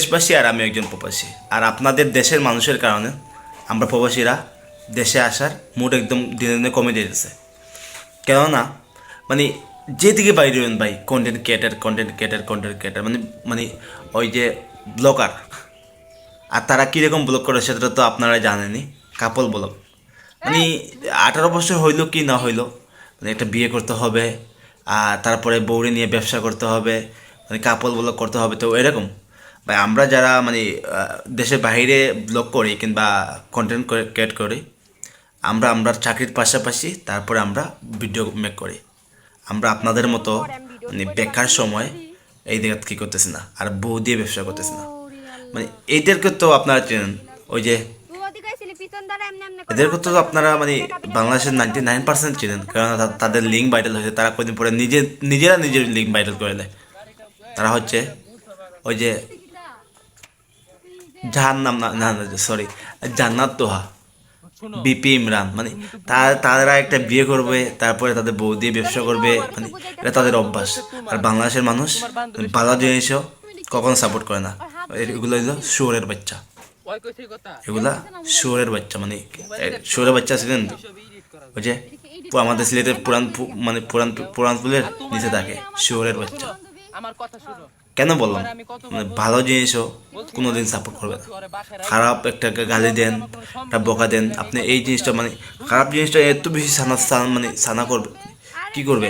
দেশবাসী আর আমি একজন প্রবাসী। আর আপনাদের দেশের মানুষের কারণে আমরা প্রবাসীরা দেশে আসার মুড একদম দিনে দিনে কমে যেতেছে কেননা মানে যেদিকে বাইরে হবেন ভাই content creator content creator content creator মানে মানে ওই যে ব্লগার আর তারা কীরকম ব্লগ করে সেটা তো আপনারা জানেনই কাপল ব্লগ মানে আঠারো বছর হইল কি না হইল মানে একটা বিয়ে করতে হবে, আর তারপরে বউরে নিয়ে ব্যবসা করতে হবে মানে কাপল ব্লগ করতে হবে, তো এরকম। ভাই আমরা যারা মানে দেশের বাইরে ব্লগ করি কিংবা কন্টেন্ট ক্রিয়েট করি, আমরা আমরা চাকরির পাশাপাশি তারপরে আমরা ভিডিও মেক করি। আমরা আপনাদের মতো মানে বেকার সময় এই দিকে কী করতেছি না, আর বউ দিয়ে ব্যবসা করতেছি না। মানে এইদেরকে তো আপনারা চেনেন, ওই যে এদেরকে তো আপনারা মানে বাংলাদেশের নাইনটি নাইন পার্সেন্ট চেনেন, কারণ তাদের লিঙ্ক ভাইরাল হয়েছে, তারা কদিন পরে নিজে, নিজেরা নিজের লিঙ্ক ভাইরাল করে দেয়। তারা হচ্ছে ওই যে যাহার নাম না না সরি জান্নাত তোহা বিপি ইমরান মানে তার একটা বিয়ে করবে তারপরে তাদের বউ দিয়ে ব্যবসা করবে মানে এটা তাদের অভ্যাস। আর বাংলাদেশের মানুষ ভালো জিনিসও কখনো সাপোর্ট করে না। এগুলো হলো শুয়োরের বাচ্চা। এগুলা শুয়োরের বাচ্চা মানে শুয়োরের বাচ্চা ছিলেন? ওই যে আমাদের সিলেটের পুরান মানে পুরান পুরান পুলের নিচে থাকে শুয়োরের বাচ্চা। কেন বললাম? মানে ভালো জিনিসও কোনোদিন সাপোর্ট করবে না। খারাপ একটা গালি দেন, একটা বকা দেন, আপনি এই জিনিসটা মানে খারাপ জিনিসটা এত বেশি সানা মানে সানা করবে। কি করবে?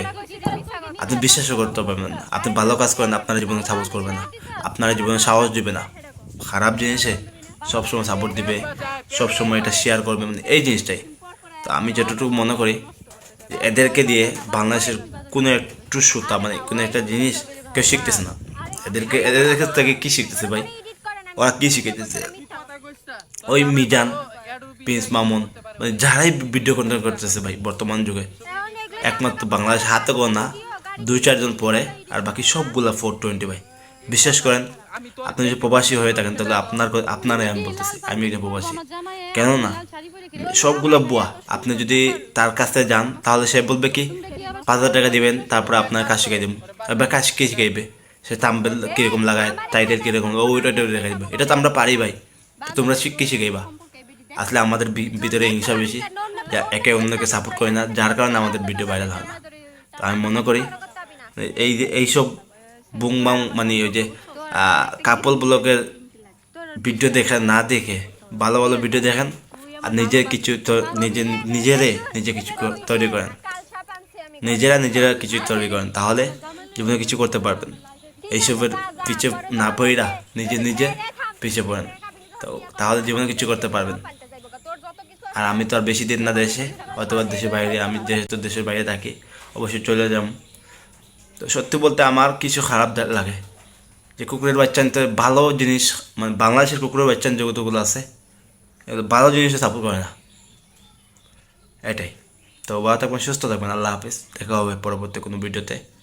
আপনি বিশ্বাসও করতে পারবেন না। আপনি ভালো কাজ করেন, আপনার জীবনে সাপোর্ট করবে না। আপনার জীবনে সাহস দিবে না। খারাপ জিনিসে সবসময় সাপোর্ট দিবে, সবসময় এটা শেয়ার করবে মানে এই জিনিসটাই। তো আমি যতটুকু মনে করি, এদেরকে দিয়ে বাংলাদেশের কোনো একটু সুতা মানে কোনো একটা জিনিস কেউ শিখতেছে না। এদেরকে, এদের কাছ থেকে কী শিখতেছে ভাই? ওরা কী শিখাইতেছে? ওই মিজান, প্রিন্স মামুন মানে যারাই ভিডিও কন্টেন্ট করতেছে ভাই বর্তমান যুগে, একমাত্র বাংলাদেশ হাতে গোনা, দুই চারজন পরে, আর বাকি সবগুলা ফোর টোয়েন্টি ভাই। বিশ্বাস করেন, আপনি যদি প্রবাসী হয়ে থাকেন, তাহলে আপনার আপনারাই আমি বলতেছি, আমি একজন প্রবাসী। কেননা, সবগুলো বুয়া, আপনি যদি তার কাছে যান, তাহলে সে বলবে কি, পাঁচ হাজার টাকা দিবেন, তারপরে আপনার কাজ শিখাই দেবেন এবার কাজ কে শিখাইবে? সে তাম্বেল কীরকম লাগায় টাইটেল কীরকম ওইটা দেখাই দেবে। এটা তো আমরা পারি ভাই। তোমরা শিখ কি শিখাইবা? আসলে আমাদের ভিতরে হিংসা বেশি, যা একে অন্যকে সাপোর্ট করে না, যার কারণে আমাদের ভিডিও ভাইরাল হয় না। তো আমি মনে করি, এই যে এইসব বুং বাং মানে ওই যে কাপল ব্লগের ভিডিও দেখা, না দেখে, ভালো ভালো ভিডিও দেখেন, আর নিজের কিছু নিজে, নিজেরে নিজে কিছু তৈরি করেন। নিজেরা নিজেরা কিছু তৈরি করেন, তাহলে জীবনে কিছু করতে পারবেন। এইসবের পিছে না পড়িরা নিজে নিজে পিছিয়ে পড়েন। তো তাহলে জীবনে কিছু করতে পারবেন। আর আমি তো আর বেশি দিন না দেশে, অথবা দেশের বাইরে, আমি যেহেতু দেশের বাইরে থাকি, অবশ্যই চলে যাব। তো সত্যি বলতে আমার কিছু খারাপ লাগে। যে কুকুরের বাচ্চা নিতে ভালো জিনিস মানে বাংলাদেশের কুকুরের বাচ্চা জগতগুলো আছে, এগুলো ভালো জিনিসও সাপোর্ট করে না। এটাই। তো ভালো থাকবেন, সুস্থ থাকবেন। আল্লাহ হাফিজ। দেখা হবে পরবর্তী কোনো ভিডিওতে।